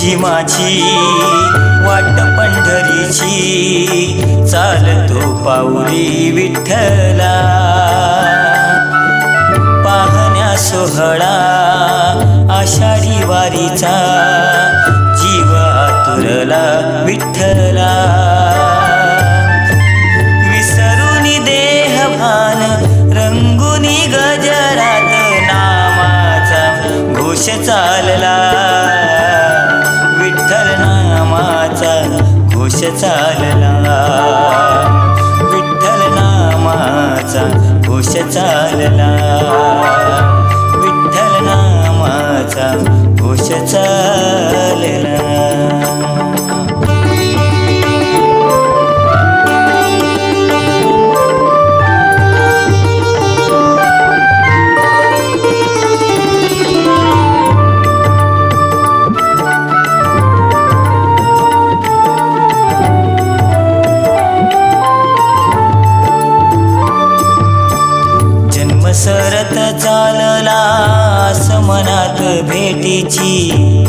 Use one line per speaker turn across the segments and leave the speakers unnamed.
तुझी माझी वाट पंढरीची. चालतो पाऊली विठ्ठला. पाहण्या सोहळा आषाढी वारीचा. जीव आतुरला विठ्ठला. विसरुनी देह भान रंगुनी गजरात नामाचा घोष चालला. घोष चालला. विठ्ठल नामाचा घोष चालला.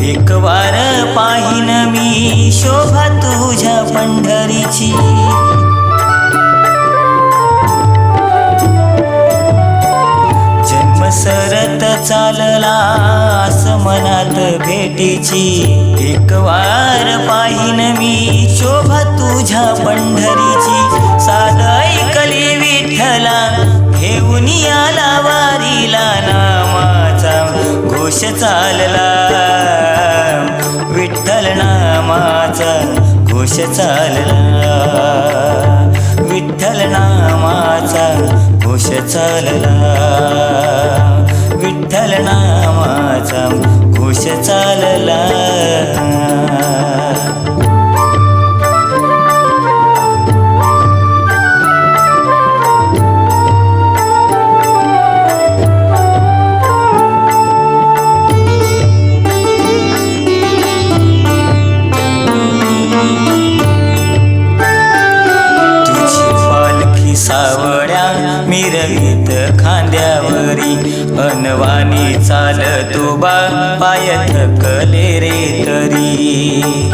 एक वार पाहिन मी शोभा तुझ्या पंढरीची. सरत चालला मनात भेटीची. एक वार पाहिन मी शोभा तुझ्या पंढरीची. साध ऐकली विठ्ठला घेऊन आला वारीला घोष चालला. विठ्ठल नामाचा घोष चालला. विठ्ठल नामाचा घोष चालला. विठ्ठल नामाचा घोष चालला. अनवानी चाल तुबा पाय थकले रे तरी.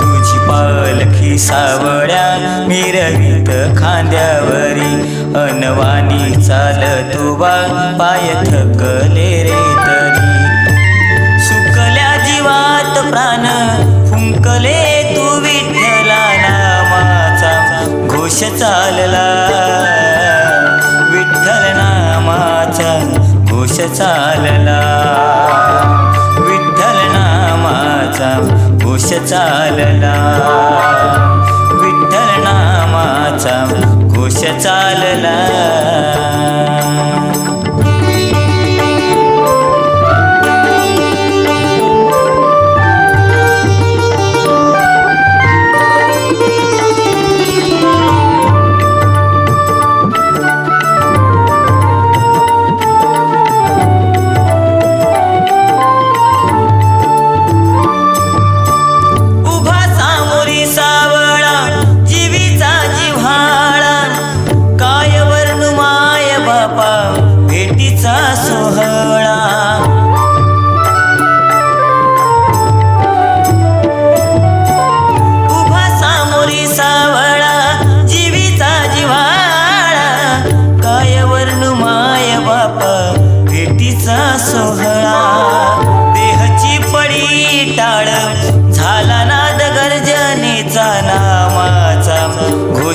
तुझी पालखी सावळ्या मिरवीत खांद्यावरी. अनवानी चाल तुबा पाय थकले चालला. विठ्ठल नामाचा घोष चालला. विठ्ठल नामाचा घोष चालला.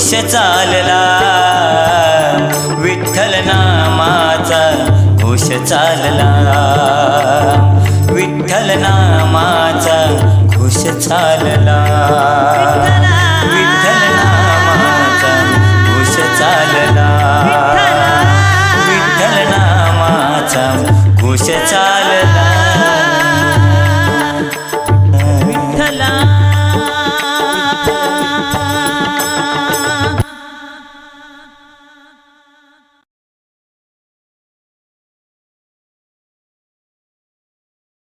दोष चालला. विठ्ठल नामाचा घोष चालला. विठ्ठल नामाचा घोष चालला.